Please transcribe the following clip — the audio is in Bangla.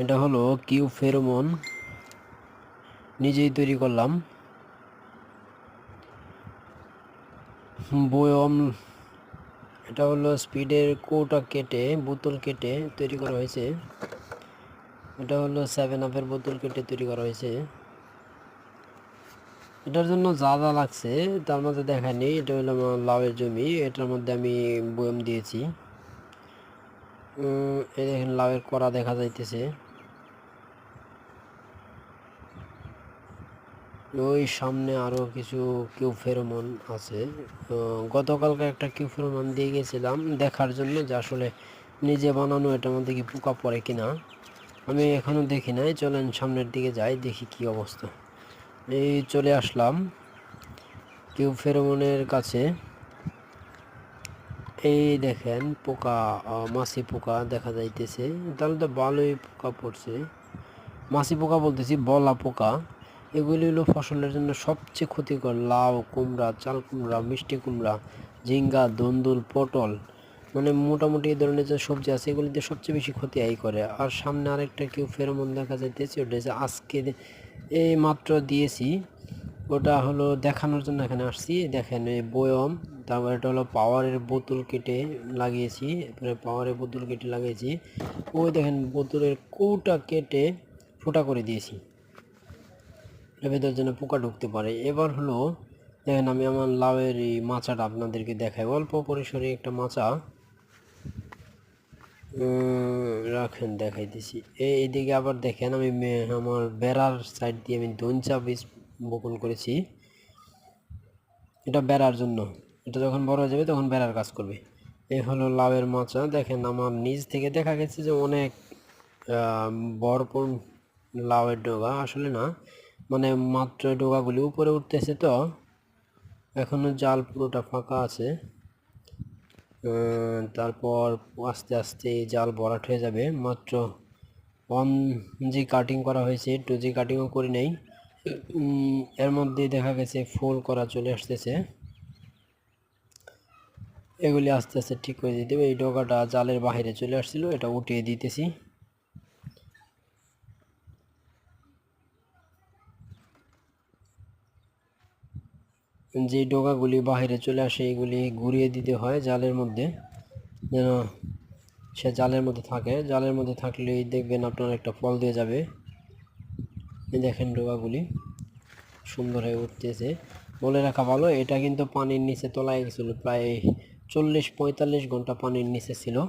এটা হলো কিউ ফেরোমন। নিজেই তৈরি করলাম। বয়ম, এটা হলো স্পিডের কোটা কেটে, বোতল কেটে তৈরি করা হয়েছে। এটা হলো সেভেন আপের বোতল কেটে তৈরি করা হয়েছে। এটার জন্য যা যা লাগছে, তার মধ্যে দেখায়নি এটা হলো আমার লাউয়ের জমি। এটার মধ্যে আমি বয়ম দিয়েছি। এই দেখেন লাউয়ের করা দেখা যাইতেছে। ওই সামনে আরও কিছু কিউ ফেরোমন আছে। গতকালকে একটা কিউ ফেরোমন দিয়ে গেছিলাম দেখার জন্য যে আসলে নিজে বানানো এটার মধ্যে কি পোকা পড়ে কিনা। আমি এখনও দেখি নাই, চলেন সামনের দিকে যাই, দেখি কি অবস্থা। এই চলে আসলাম কিউ ফেরোমনের কাছে। এই দেখেন পোকা মাছি পোকা দেখা যাইতেছে। তাহলে তো ভালোই পোকা পড়ছে। মাছি পোকা বলতেছি, বলা পোকা। এগুলি হলো ফসলের জন্য সবচেয়ে ক্ষতিকর। লাউ, কুমড়া, চাল কুমড়া, মিষ্টি কুমড়া, ঝিঙ্গা, দন্দুল, পটল মানে মোটামুটি এই ধরনের যে সবজি আছে এগুলিতে সবচেয়ে বেশি ক্ষতি এই করে। আর সামনে আরেকটা কেউ ফেরোমন দেখা যাইতেছে, ওটা হচ্ছে আজকে এই মাত্র দিয়েছি। ওটা হলো দেখানোর জন্য এখানে আসছি। দেখেন এই বয়ম, তারপর এটা হলো পাওয়ারের বোতল কেটে লাগিয়েছি, এরপরে পাওয়ারের বোতল কেটে লাগিয়েছি। ওই দেখেন বোতলের কৌটা কেটে ফোঁটা করে দিয়েছি। ভেতর যেন পোকা ঢুকতে পারে। এবার হলো, দেখেন আমি আমার লাউয়ের এই মাচাটা আপনাদেরকে দেখাই। অল্প পরিসরে একটা মাচা। রাখেন দেখাইতেছি এই এদিকে আবার দেখেন আমি আমার বেড়ার সাইড দিয়ে আমি দঞ্চা বীজ বপন করেছি। এটা বেড়ার জন্য। এটা যখন বড় হয়ে যাবে তখন বেড়ার কাজ করবে। এই হলো লাউয়ের মাচা। দেখেন আমার নিজ থেকে দেখা গেছে যে অনেক ভরপুর লাউয়ের ডোগা। আসলে না মানে মাত্র ডোগাগুলি উপরে উঠতেছে তো, এখনও জাল পুরোটা ফাঁকা আছে। তারপর আস্তে আস্তে জাল ভরাট হয়ে যাবে। মাত্র ওয়ান জি কাটিং করা হয়েছে, টু জি কাটিংও করি নাই। এর মধ্যে দেখা গেছে ফুল করা চলে আসতেছে। এগুলি আস্তে আস্তে ঠিক করে দিতে হবে। এই ডোকাটা জালের বাইরে চলে আসছিল, এটা উঠিয়ে দিতেছি। যে ডোকাগুলি বাইরে চলে আসে, এগুলি ঘুরিয়ে দিতে হয় জালের মধ্যে। যেন সে জালের মধ্যে থাকে। জালের মধ্যে থাকলেই দেখবেন আপনার একটা ফল দিয়ে যাবে। দেখেন ডোকাগুলি। সুন্দর হয়ে উঠতেছে। বলে রাখা ভালো, এটা কিন্তু পানির নিচে তলায় গেছিল। প্রায় চল্লিশ পঁয়তাল্লিশ ঘণ্টা পানির নিচে ছিল।